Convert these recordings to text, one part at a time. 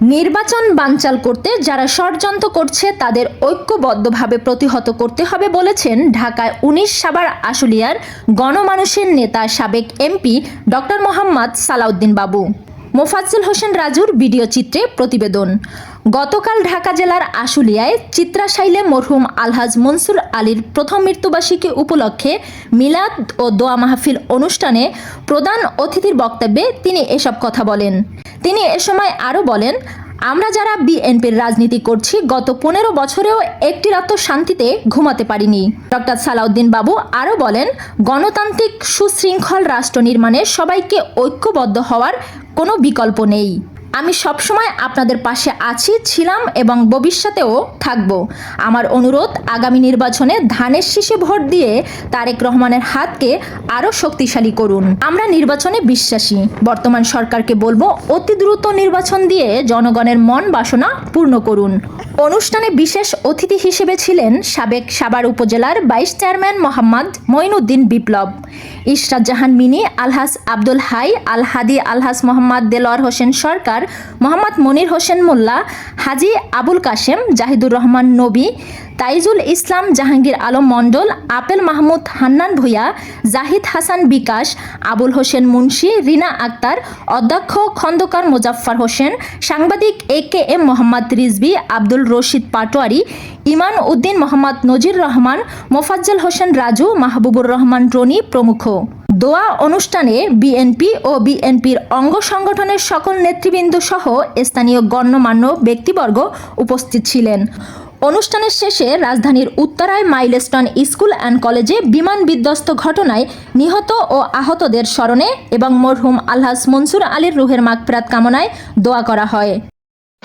নির্বাচন বানচাল করতে যারা ষড়যন্ত্র করছে, তাদের ঐক্যবদ্ধভাবে প্রতিহত করতে হবে বলেছেন ঢাকায় উনিশ সাবার আশুলিয়ার গণমানুষের নেতা সাবেক এমপি ডক্টর মোহাম্মদ সালাউদ্দিন বাবু। মোফাজ্জল হোসেন রাজুর ভিডিও চিত্রে প্রতিবেদন। গতকাল ঢাকা জেলার আশুলিয়ায় চিত্রাশাইলে মরহুম আলহাজ মনসুর আলীর প্রথম মৃত্যুবার্ষিকী উপলক্ষে মিলাদ ও দোয়া মাহফিল অনুষ্ঠানে প্রধান অতিথির বক্তব্যে তিনি এসব কথা বলেন। তিনি এ সময় আরও বলেন, আমরা যারা বিএনপির রাজনীতি করছি, গত পনেরো বছরেও একটি রাত শান্তিতে ঘুমাতে পারিনি। ডক্টর সালাউদ্দিন বাবু আরও বলেন, গণতান্ত্রিক সুশৃঙ্খল রাষ্ট্র নির্মাণে সবাইকে ঐক্যবদ্ধ হওয়ার কোনো বিকল্প নেই। আমি সবসময় আপনাদের পাশে আছি, ছিলাম এবং ভবিষ্যতেও থাকব। আমার অনুরোধ, আগামী নির্বাচনে ধানের শীষে ভোট দিয়ে তারেক রহমানের হাতকে আরও শক্তিশালী করুন। আমরা নির্বাচনে বিশ্বাসী। বর্তমান সরকারকে বলব, অতি দ্রুত নির্বাচন দিয়ে জনগণের মন বাসনা পূর্ণ করুন। অনুষ্ঠানে বিশেষ অতিথি হিসেবে ছিলেন সাবেক সাবার উপজেলার ভাইস চেয়ারম্যান মোহাম্মদ মঈনুদ্দিন বিপ্লব, ইশরাত জাহান মিনি, আলহাস আব্দুল হাই, আল হাদি, আলহাস মোহাম্মদ দেলোয়ার হোসেন সরকার মোহাম্মদ মনির হোসেন মোল্লা হাজি আবুল কাশেম জাহিদুর রহমান নবী তাইজুল ইসলাম জাহাঙ্গীর আলম মণ্ডল, আপেল মাহমুদ হান্নান ভূঁইয়া জাহিদ হাসান বিকাশ, আবুল হোসেন মুন্সি, রিনা আক্তার, অধ্যক্ষ খন্দকার মোজাফফর হোসেন, সাংবাদিক A K M Mohammad Rizvi, Abdul Rashid Patwari, Iman Uddin Mohammad Nazir Rahman, Mofazzal Hossain Raju, Mahbubur Rahman Roni প্রমুখ। দোয়া অনুষ্ঠানে বিএনপি ও বিএনপির অঙ্গ সংগঠনের সকল নেতৃবৃন্দ সহ স্থানীয় গণ্যমান্য ব্যক্তিবর্গ উপস্থিত ছিলেন। অনুষ্ঠানের শেষে রাজধানীর উত্তরায় মাইলেস্টন স্কুল অ্যান্ড কলেজে বিমান বিধ্বস্ত ঘটনায় নিহত ও আহতদের স্মরণে এবং মরহুম আলহাস মনসুর আলীর রুহের মাগফিরাত কামনায় দোয়া করা হয়।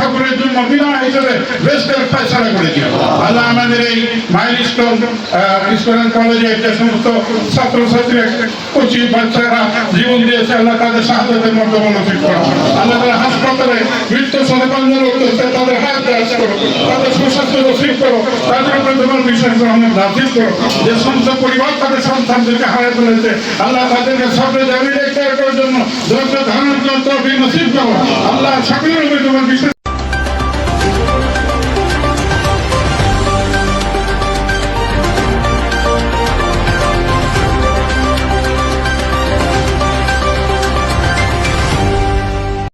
সকলের জন্য বিনা হিসেবে বেস্টের ফয়সালা করে দিও আল্লাহ আমাদের এই মাইলস্টোন স্কুল কলেজে যে সমস্ত ছাত্রছাত্রী, কোচিং বাচ্চারা জীবন দিয়েছে, আল্লাহ তাদের সাহায্যের মধ্যে মনোযোগ করো আল্লাহ তাদের হাসপাতালে মৃত্যু পাঞ্জাব করতে তাদের হাত দাস করো তাদের সুস্বাস্থ্য নসিব করো তাদের উপরে তোমার বিশ্বাস গ্রহণের নাজিল করো যে সমস্ত পরিবার তাদের সন্তানদেরকে হারিয়ে ফেলেছে আল্লাহ তাদেরকে সবরে রেখে করার জন্য ধৈর্য ধারণ করতে নসিব করো আল্লাহ সকলের উপরে তোমার বিশ্বাস